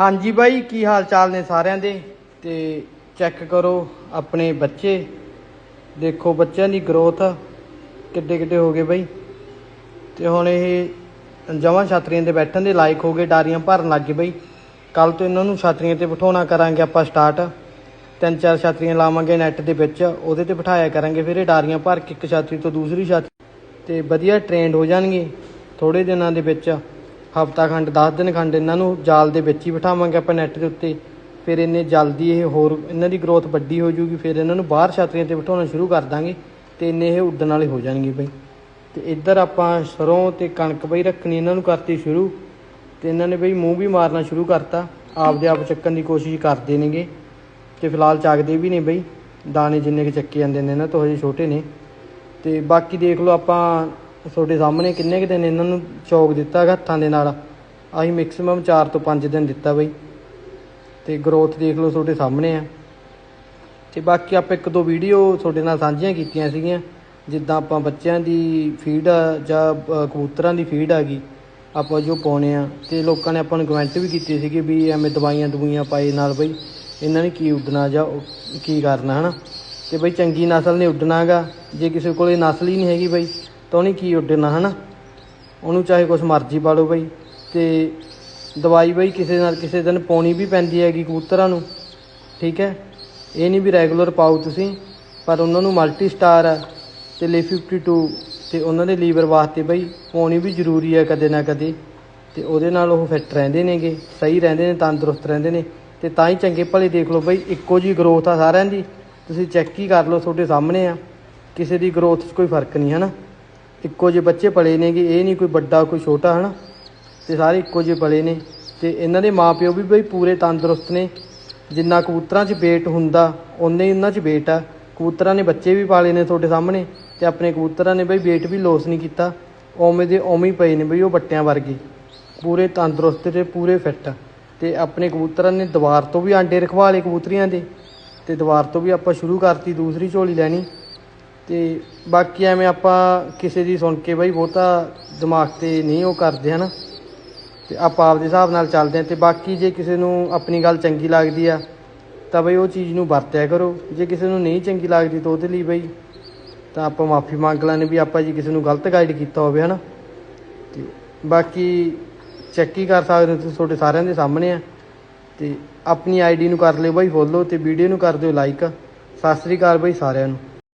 ਹਾਂਜੀ ਬਾਈ, ਕੀ ਹਾਲ ਚਾਲ ਨੇ ਸਾਰਿਆਂ ਦੇ? ਤੇ ਚੈੱਕ ਕਰੋ ਆਪਣੇ ਬੱਚੇ। ਦੇਖੋ ਬੱਚਿਆਂ ਦੀ ਗਰੋਥ ਕਿੱਡੇ ਕਿੱਡੇ ਹੋ ਗਏ ਬਾਈ। ਤੇ ਹੁਣ ਇਹ ਜਮਾਂ ਛਾਤਰੀਆਂ ਤੇ ਬੈਠਣ ਦੇ ਲਾਇਕ ਹੋ ਗਏ, ਡਾਰੀਆਂ ਭਰਨ ਲੱਗ ਗਏ ਬਾਈ। ਕੱਲ ਤੋਂ ਇਹਨਾਂ ਨੂੰ ਛਾਤਰੀਆਂ ਤੇ ਬਿਠਾਉਣਾ ਕਰਾਂਗੇ ਆਪਾਂ ਸਟਾਰਟ ਤਿੰਨ ਚਾਰ ਛਾਤਰੀਆਂ ਲਾਵਾਂਗੇ ਨੈਟ ਦੇ ਵਿੱਚ, ਉਹਦੇ ਤੇ ਬਿਠਾਇਆ ਕਰਾਂਗੇ ਫਿਰ ਇਹ ਡਾਰੀਆਂ ਭਰ ਕੇ ਇੱਕ ਛਾਤਰੀ ਤੋਂ ਦੂਸਰੀ ਛਾਤਰੀ। ਤੇ ਵਧੀਆ ਟ੍ਰੇਨਡ ਹੋ ਜਾਣਗੇ ਥੋੜੇ ਦਿਨਾਂ ਦੇ ਵਿੱਚ। ਹਫਤਾ ਖੰਡ 10 ਦਿਨ ਖੰਡ ਇਹਨਾਂ ਨੂੰ ਜਾਲ ਦੇ ਵਿੱਚ ਹੀ ਬਿਠਾਵਾਂਗੇ ਆਪਾਂ ਨੈੱਟ ਦੇ ਉੱਤੇ। ਫਿਰ ਇੰਨੇ ਜਲਦੀ ਇਹ ਹੋਰ ਇਹਨਾਂ ਦੀ ਗਰੋਥ ਵੱਡੀ ਹੋ ਜੂਗੀ ਫਿਰ ਇਹਨਾਂ ਨੂੰ ਬਾਹਰ ਛਾਤਰੀਆਂ ਤੇ ਬਿਠਾਉਣਾ ਸ਼ੁਰੂ ਕਰ ਦਾਂਗੇ ਤੇ ਇੰਨੇ ਇਹ ਉੱਡਣ ਵਾਲੇ ਹੋ ਜਾਣਗੇ ਬਈ। ਤੇ ਇੱਧਰ ਆਪਾਂ ਸਰੋਂ ਤੇ ਕਣਕ ਬਈ ਰੱਖਣੀ ਇਹਨਾਂ ਨੂੰ ਕਰਤੀ ਸ਼ੁਰੂ ਤੇ ਇਹਨਾਂ ਨੇ ਬਈ ਮੂੰਹ ਵੀ ਮਾਰਨਾ ਸ਼ੁਰੂ ਕਰਤਾ। ਆਪਦੇ ਆਪ ਚੱਕਣ ਦੀ ਕੋਸ਼ਿਸ਼ ਕਰਦੇ ਨੇਗੇ ਤੇ ਫਿਲਹਾਲ ਚੱਕਦੇ ਵੀ ਨੇ ਬਈ। ਦਾਣੇ ਜਿੰਨੇ ਕੁ ਚੱਕੇ ਜਾਂਦੇ ਨੇ ਇਹਨਾਂ ਤੋਂ ਹਜੇ ਛੋਟੇ ਨੇ। ਤੇ ਬਾਕੀ ਦੇਖ ਲਓ ਆਪਾਂ ਤੁਹਾਡੇ ਸਾਹਮਣੇ ਕਿੰਨੇ ਕੁ ਦਿਨ ਇਹਨਾਂ ਨੂੰ ਚੌਕ ਦਿੱਤਾ ਹੈਗਾ ਹੱਥਾਂ ਦੇ ਨਾਲ? ਅਸੀਂ ਮੈਕਸਿਮਮ 4 ਤੋਂ 5 ਦਿਨ ਦਿੱਤਾ ਬਈ। ਤੇ ਗਰੋਥ ਦੇਖ ਲਓ ਤੁਹਾਡੇ ਸਾਹਮਣੇ ਆ। ਤੇ ਬਾਕੀ ਆਪਾਂ ਇੱਕ ਦੋ ਵੀਡੀਓ ਤੁਹਾਡੇ ਨਾਲ ਸਾਂਝੀਆਂ ਕੀਤੀਆਂ ਸੀਗੀਆਂ। ਜਿੱਦਾਂ ਆਪਾਂ ਬੱਚਿਆਂ ਦੀ ਫੀਡ ਜਾਂ ਕਬੂਤਰਾਂ ਦੀ ਫੀਡ ਆ ਗਈ, ਆਪਾਂ ਜੋ ਪਾਉਣੇ ਆ। ਤੇ ਲੋਕਾਂ ਨੇ ਆਪਾਂ ਨੂੰ ਕਮੈਂਟ ਵੀ ਕੀਤੇ ਸੀਗੇ ਵੀ ਐਵੇਂ ਦਵਾਈਆਂ ਦਵਾਈਆਂ ਪਾਏ ਨਾਲ ਬਈ। ਇਹਨਾਂ ਨੇ ਕੀ ਉੱਡਣਾ ਜਾਂ ਕੀ ਕਰਨਾ, ਹਨਾ? ਤੇ ਬਈ ਚੰਗੀ ਨਸਲ ਨੇ ਉੱਡਣਾਗਾ ਜੇ ਕਿਸੇ ਕੋਲੇ ਨਸਲ ਹੀ ਨਹੀਂ ਹੈਗੀ ਬਈ ਤਾਂ ਉਹਨੇ ਕੀ ਉੱਡਣਾ ਹਨਾ? ਉਹਨੂੰ ਚਾਹੇ ਕੁਛ ਮਰਜ਼ੀ ਪਾ ਲਓ ਬਈ। ਤੇ ਦਵਾਈ ਬਈ ਕਿਸੇ ਨਾਲ ਕਿਸੇ ਦਿਨ ਪਾਉਣੀ ਵੀ ਪੈਂਦੀ ਹੈਗੀ ਕਬੂਤਰਾਂ ਨੂੰ, ਠੀਕ ਹੈ? ਇਹ ਨਹੀਂ ਵੀ ਰੈਗੂਲਰ ਪਾਓ ਤੁਸੀਂ, ਪਰ ਉਹਨਾਂ ਨੂੰ ਮਲਟੀ ਸਟਾਰ ਹੈ ਤੇ ਲੇ 52 ਤੇ ਉਹਨਾਂ ਦੇ ਲੀਵਰ ਵਾਸਤੇ ਬਈ ਪਾਉਣੀ ਵੀ ਜ਼ਰੂਰੀ ਹੈ ਕਦੇ ਨਾ ਕਦੇ। ਤੇ ਉਹਦੇ ਨਾਲ ਉਹ ਫਿੱਟ ਰਹਿੰਦੇ ਨੇਗੇ, ਸਹੀ ਰਹਿੰਦੇ ਨੇ, ਤੰਦਰੁਸਤ ਰਹਿੰਦੇ ਨੇ। ਤੇ ਤਾਂ ਹੀ ਚੰਗੇ ਭਲੇ ਦੇਖ ਲਓ ਬਈ, ਇੱਕੋ ਜੀ ਗਰੋਥ ਆ ਸਾਰਿਆਂ ਦੀ। ਤੁਸੀਂ ਚੈੱਕ ਹੀ ਕਰ ਲਓ ਤੁਹਾਡੇ ਸਾਹਮਣੇ ਆ। ਕਿਸੇ ਦੀ ਗਰੋਥ 'ਚ ਕੋਈ ਫ਼ਰਕ ਨਹੀਂ ਹੈ ਨਾ ਇੱਕੋ ਜਿਹੇ ਬੱਚੇ ਪਲੇ ਨੇ ਕਿ ਇਹ ਨਹੀਂ ਕੋਈ ਵੱਡਾ, ਕੋਈ ਛੋਟਾ, ਹਨਾ? ਤੇ ਸਾਰੇ ਇੱਕੋ ਜਿਹੇ ਪਲੇ ਨੇ। ਤੇ ਇਹਨਾਂ ਦੇ ਮਾਪਿਓ ਵੀ ਬਈ ਪੂਰੇ ਤੰਦਰੁਸਤ ਨੇ। ਜਿੰਨਾ ਕਬੂਤਰਾਂ 'ਚ weight ਹੁੰਦਾ ਉਨੇ ਹੀ ਉਹਨਾਂ 'ਚ weight ਆ। ਕਬੂਤਰਾਂ ਨੇ ਬੱਚੇ ਵੀ ਪਾਲੇ ਨੇ ਤੁਹਾਡੇ ਸਾਹਮਣੇ ਤੇ ਆਪਣੇ ਕਬੂਤਰਾਂ ਨੇ ਬਈ weight ਵੀ ਲੋਸ ਨਹੀਂ ਕੀਤਾ। ਉਵੇਂ ਦੇ ਉਵੇਂ ਹੀ ਪਏ ਨੇ ਬਈ ਉਹ ਬੱਟਿਆਂ ਵਰਗੇ। ਪੂਰੇ ਤੰਦਰੁਸਤ ਤੇ ਪੂਰੇ ਫਿੱਟ ਤੇ ਆਪਣੇ ਕਬੂਤਰਾਂ ਨੇ ਦੀਵਾਰ ਤੋਂ ਵੀ ਆਂਡੇ ਰਖਵਾ ਲਏ ਕਬੂਤਰੀਆਂ ਦੇ। ਤੇ ਦੀਵਾਰ ਤੋਂ ਵੀ ਆਪਾਂ ਸ਼ੁਰੂ ਕਰਤੀ ਦੂਸਰੀ ਝੋਲੀ ਲੈਣੀ। ਤੇ ਬਾਕੀ ਐਵੇਂ ਆਪਾਂ ਕਿਸੇ ਦੀ ਸੁਣ ਕੇ ਬਈ ਬਹੁਤਾ ਦਿਮਾਗ ਤੇ ਨਹੀਂ ਉਹ ਕਰਦੇ ਹਨਾ। ਤੇ ਆਪਾਂ ਆਪਦੇ ਹਿਸਾਬ ਨਾਲ ਚੱਲਦੇ ਹਾਂ ਤੇ ਬਾਕੀ ਜੇ ਕਿਸੇ ਨੂੰ ਆਪਣੀ ਗੱਲ ਚੰਗੀ ਲੱਗਦੀ ਆ, ਤਾਂ ਬਈ ਉਹ ਚੀਜ਼ ਨੂੰ ਵਰਤਿਆ ਕਰੋ। ਜੇ ਕਿਸੇ ਨੂੰ ਨਹੀਂ ਚੰਗੀ ਲੱਗਦੀ ਤਾਂ ਉਹਦੇ ਲਈ ਬਈ ਤਾਂ ਆਪਾਂ ਮਾਫੀ ਮੰਗ ਲੈਣੇ ਵੀ ਆਪਾਂ ਜੀ ਕਿਸੇ ਨੂੰ ਗਲਤ ਗਾਈਡ ਕੀਤਾ ਹੋਵੇ ਹਨਾ। ਤੇ ਬਾਕੀ ਚੈੱਕ ਹੀ ਕਰ ਸਕਦੇ ਹੋ ਤੁਸੀਂ ਤੁਹਾਡੇ ਸਾਰਿਆਂ ਦੇ ਸਾਹਮਣੇ ਆ। ਤੇ ਆਪਣੀ ਆਈਡੀ ਨੂੰ ਕਰ ਲਿਓ ਬਾਈ ਫੋਲੋ ਤੇ ਵੀਡੀਓ ਨੂੰ ਕਰ ਦਿਓ ਲਾਈਕ ਸਤਿ ਸ੍ਰੀ ਅਕਾਲ ਬਾਈ ਸਾਰਿਆਂ ਨੂੰ।